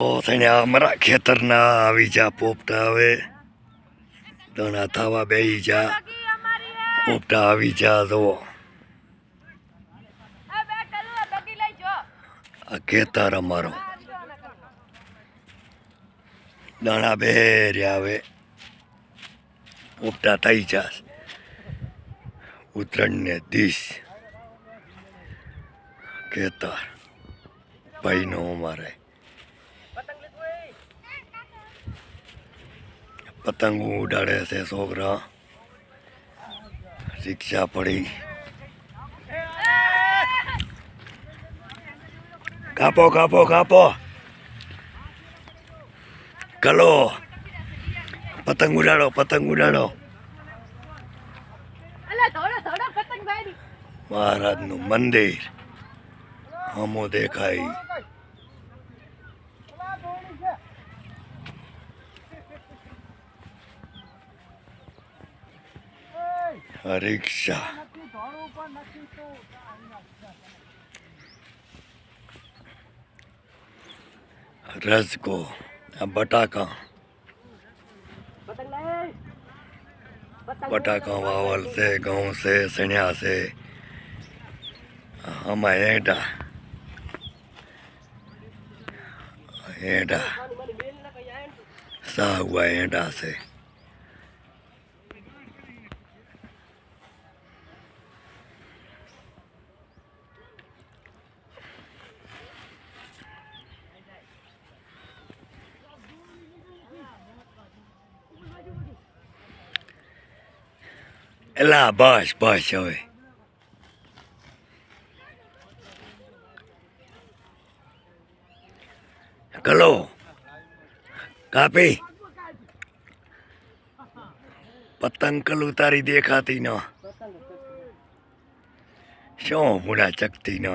તો થઈને અમારા ખેતરના આવી જા, પોપટા હવે. દણા થવા બેહી જા. પોપટા આવી જા જુઓ આ ખેતર અમારો. દાણા બે રહ્યા હવે. પોપટા થઈ જા. ઉત્તરાયણને દીશ. ખેતર. ભાઈનો અમારે. પતંગ ઉડાડે છે છોકરા રિક્ષા પડી. કાપો કાપો કાપો. કલો પતંગ ઉડાડો પતંગ ઉડાડો. મહારાજનું મંદિર હમો દેખાય. रिक्शा रस को बटाका बटाका वावल से गाँव से सणिया से, हम हेटा हेटा सा हुआ हेटा से। એલા બસ બસ હવે. કલો કાપી. પતંગ કલ ઉતારી દેખાતી ન. શું ભૂડા ચકતી ન.